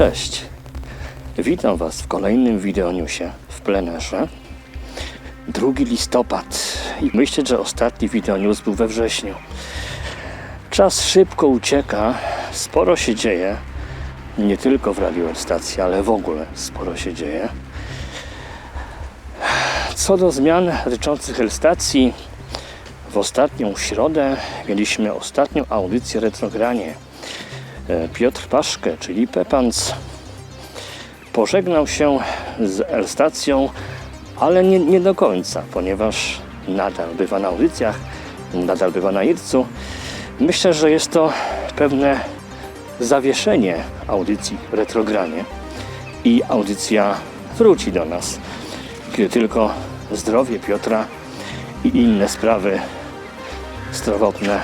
Cześć! Witam Was w kolejnym wideonewsie w plenerze. 2 listopad i myślę, że ostatni wideonews był we wrześniu. Czas szybko ucieka, sporo się dzieje. Nie tylko w radiostacji, ale w ogóle sporo się dzieje. Co do zmian dotyczących stacji, w ostatnią środę mieliśmy ostatnią audycję retrogranie. E, Piotr Paszkę, czyli Pepans, pożegnał się z L-stacją, ale nie, nie do końca, ponieważ nadal bywa na audycjach, nadal bywa na Ircu. Myślę, że jest to pewne zawieszenie audycji retrogranie i audycja wróci do nas, kiedy tylko zdrowie Piotra i inne sprawy zdrowotne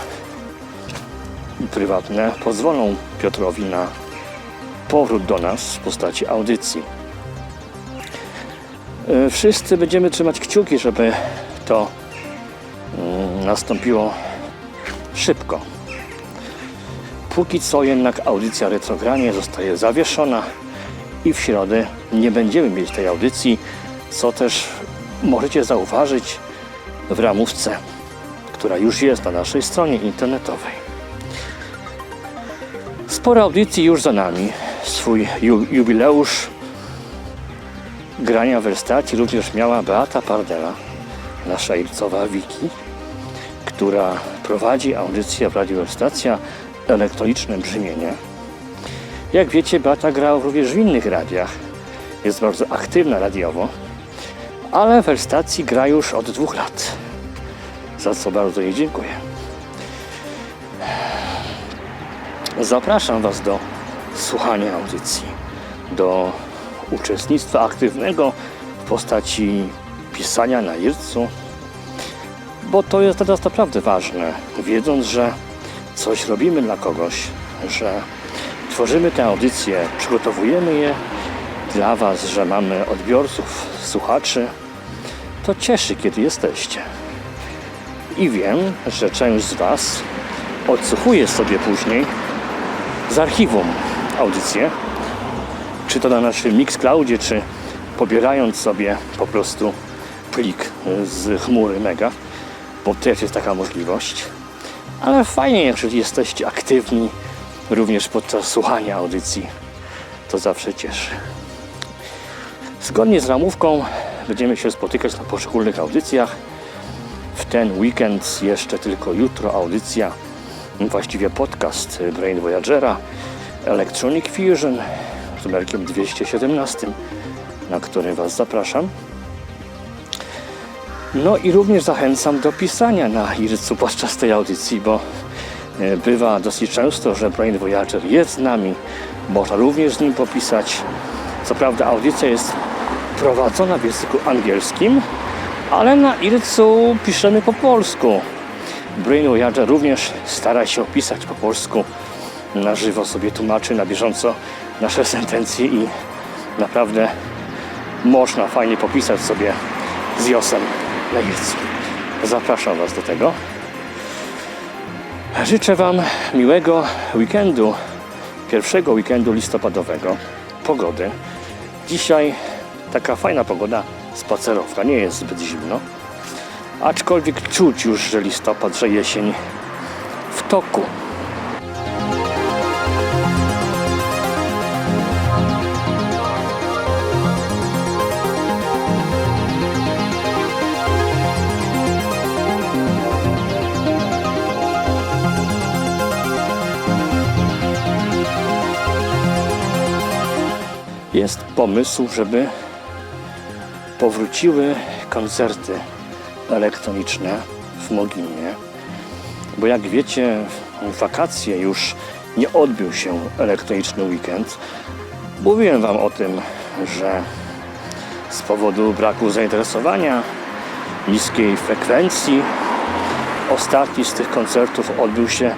prywatne pozwolą Piotrowi na powrót do nas w postaci audycji. E, Wszyscy będziemy trzymać kciuki, żeby to mm, nastąpiło szybko. Póki co jednak audycja retrogranie zostaje zawieszona i w środę nie będziemy mieć tej audycji, co też możecie zauważyć w ramówce, która już jest na naszej stronie internetowej. Sporo audycji już za nami. Swój ju- jubileusz grania w stacji również miała Beata Pardela, nasza ircowa Wiki, która prowadzi audycję w Radio Stacja Elektroniczne Brzmienie. Jak wiecie, Beata grała również w innych radiach. Jest bardzo aktywna radiowo, ale w stacji gra już od dwóch lat, za co bardzo jej dziękuję. Zapraszam Was do słuchania audycji, do uczestnictwa aktywnego w postaci pisania na Ircu, bo to jest teraz naprawdę ważne, wiedząc, że coś robimy dla kogoś, że tworzymy te audycje, przygotowujemy je dla Was, że mamy odbiorców, słuchaczy, to cieszy, kiedy jesteście. I wiem, że część z Was odsłuchuje sobie później z archiwum audycję, czy to na naszym Mixcloudzie, czy pobierając sobie po prostu plik z chmury Mega, bo też jest taka możliwość. Ale fajnie, jeżeli jesteście aktywni również podczas słuchania audycji. To zawsze cieszy. Zgodnie z ramówką będziemy się spotykać na poszczególnych audycjach. W ten weekend jeszcze tylko jutro audycja, właściwie podcast Brain Voyagera Electronic Fusion z numerkiem 217, na który Was zapraszam. No i również zachęcam do pisania na Ircu podczas tej audycji, bo e, bywa dosyć często, że Brain Voyager jest z nami. Można również z nim popisać. Co prawda audycja jest prowadzona w języku angielskim, ale na Ircu piszemy po polsku. Brain Voyager również stara się opisać po polsku. Na żywo sobie tłumaczy na bieżąco nasze sentencje i naprawdę można fajnie popisać sobie z Josem na. Zapraszam Was do tego. Życzę Wam miłego weekendu, pierwszego weekendu listopadowego, pogody. Dzisiaj taka fajna pogoda spacerowka, nie jest zbyt zimno. Aczkolwiek czuć już, że listopad, że jesień w toku. Jest pomysł, żeby powróciły koncerty elektroniczne w Moginie, bo jak wiecie, w wakacje już nie odbył się elektroniczny weekend. Mówiłem Wam o tym, że z powodu braku zainteresowania, niskiej frekwencji, ostatni z tych koncertów odbył się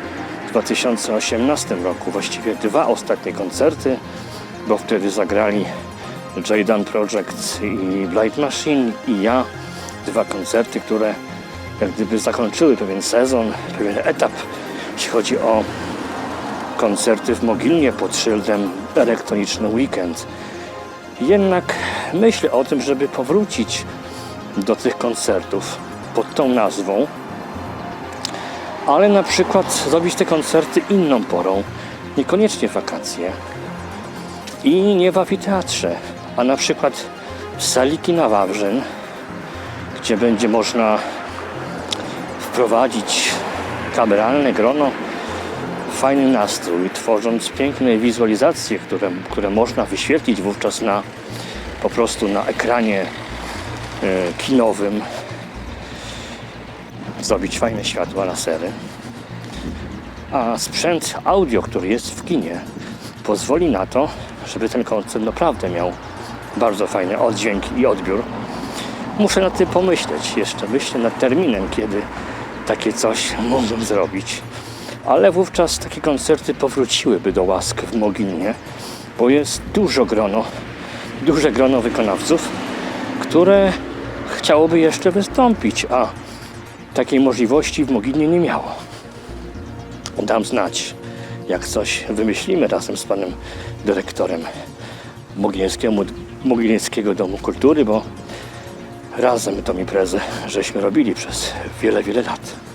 w 2018 roku. Właściwie dwa ostatnie koncerty, bo wtedy zagrali Jaydan Project i Blight Machine i ja. Dwa koncerty, które jak gdyby zakończyły pewien sezon, pewien etap, jeśli chodzi o koncerty w Mogilnie pod szyldem Elektroniczny Weekend. Jednak myślę o tym, żeby powrócić do tych koncertów pod tą nazwą, ale na przykład zrobić te koncerty inną porą, niekoniecznie wakacje i nie w amfiteatrze, a na przykład w sali kina Wawrzyn, gdzie będzie można wprowadzić kameralne grono, fajny nastrój, tworząc piękne wizualizacje, które, które można wyświetlić wówczas na po prostu na ekranie e, kinowym, zrobić fajne światła, lasery. A sprzęt audio, który jest w kinie, pozwoli na to, żeby ten koncert naprawdę miał bardzo fajny oddźwięk i odbiór. Muszę nad tym pomyśleć jeszcze. Myślę nad terminem, kiedy takie coś mógłbym zrobić. Ale wówczas takie koncerty powróciłyby do łask w Mogilnie, bo jest dużo grono, duże grono wykonawców, które chciałoby jeszcze wystąpić, a takiej możliwości w Mogilnie nie miało. Dam znać, jak coś wymyślimy razem z panem dyrektorem Mogilnieckiego Domu Kultury, bo razem tą imprezę żeśmy robili przez wiele, wiele lat.